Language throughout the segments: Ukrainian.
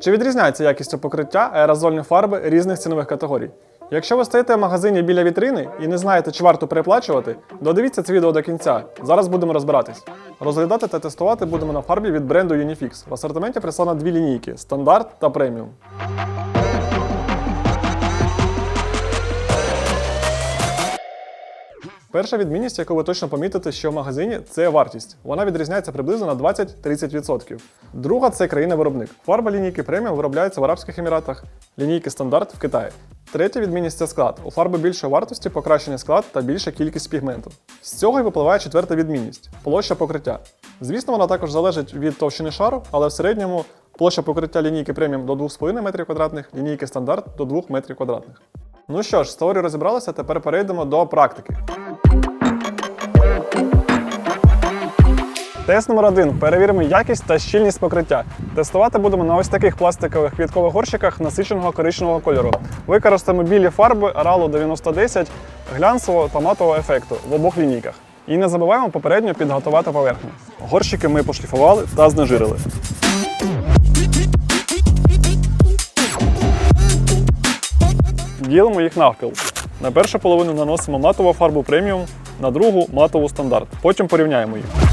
Чи відрізняється якістю покриття аерозольні фарби різних цінових категорій? Якщо ви стоїте в магазині біля вітрини і не знаєте, чи варто переплачувати, додивіться це відео до кінця. Зараз будемо розбиратись. Розглядати та тестувати будемо на фарбі від бренду Unifix. В асортименті представлено дві лінійки стандарт та преміум. Перша відмінність, яку ви точно помітите, що в магазині, це вартість. Вона відрізняється приблизно на 20-30%. Друга це країна-виробник. Фарба лінійки преміум виробляється в Арабських Еміратах, лінійки стандарт в Китаї. Третя відмінність це склад. У фарби більшої вартості покращений склад та більша кількість пігменту. З цього і випливає четверта відмінність площа покриття. Звісно, вона також залежить від товщини шару, але в середньому площа покриття лінійки преміум до 2,5 метрів квадратних, лінійки стандарт до 2 метрів квадратних. Ну що ж, з теорією розібралися, тепер перейдемо до практики. Тест номер один. Перевіримо якість та щільність покриття. Тестувати будемо на ось таких пластикових квіткових горщиках насиченого коричневого кольору. Використаємо білі фарби Aralo 9010 глянцевого та матового ефекту в обох лінійках. І не забуваємо попередньо підготувати поверхню. Горщики ми пошліфували та знежирили. Ділимо їх навпіл. На першу половину наносимо матову фарбу преміум, на другу матову стандарт. Потім порівняємо їх.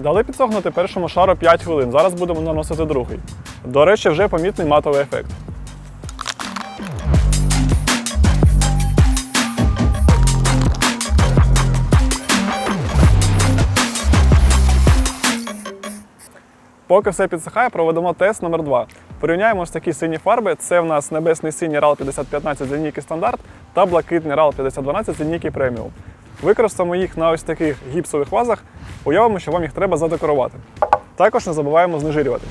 Дали підсохнути першому шару 5 хвилин. Зараз будемо наносити другий. До речі, вже помітний матовий ефект. Поки все підсихає, проведемо тест номер 2 Порівняємо ось такі сині фарби. Це в нас небесний синій RAL 5015 з лінійки стандарт та блакитний RAL 5012 з лінійки преміум. Використаємо їх на ось таких гіпсових вазах. Уявимо, що вам їх треба задекорувати. Також не забуваємо знежирювати.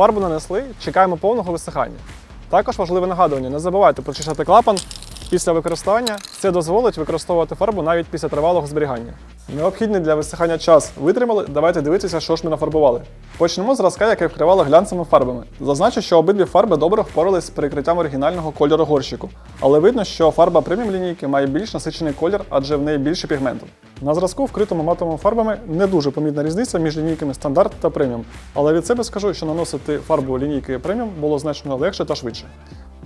Фарбу нанесли, чекаємо повного висихання. Також важливе нагадування: не забувайте прочищати клапан після використання. Це дозволить використовувати фарбу навіть після тривалого зберігання. Необхідний для висихання час витримали. Давайте дивитися, що ж ми нафарбували. Почнемо зразка, який вкривали глянцевими фарбами. Зазначу, що обидві фарби добре впорались з перекриттям оригінального кольору горщику, але видно, що фарба преміум лінійки має більш насичений колір, адже в неї більше пігменту. На зразку, вкритому матовими фарбами, не дуже помітна різниця між лінійками стандарт та преміум, але від себе скажу, що наносити фарбу лінійки преміум було значно легше та швидше.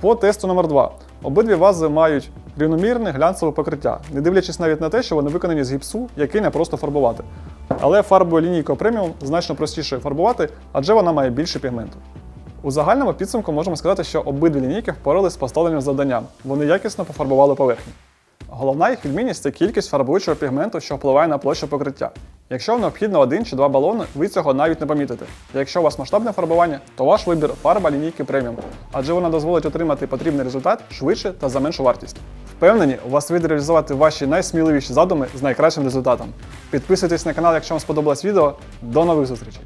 По тесту номер 2 Обидві вази мають рівномірне глянцеве покриття, не дивлячись навіть на те, що вони виконані з гіпсу, який не просто фарбувати. Але фарбою лінійкою преміум значно простіше фарбувати, адже вона має більше пігменту. У загальному підсумку можемо сказати, що обидві лінійки впорались з поставленим завданням. Вони якісно пофарбували поверхню. Головна їх відмінність це кількість фарбуючого пігменту, що впливає на площу покриття. Якщо вам необхідно один чи два балони, ви цього навіть не помітите. Якщо у вас масштабне фарбування, то ваш вибір фарба лінійки преміум, адже вона дозволить отримати потрібний результат швидше та за меншу вартість. Впевнені, у вас вийде реалізувати ваші найсміливіші задуми з найкращим результатом. Підписуйтесь на канал, якщо вам сподобалось відео. До нових зустрічей!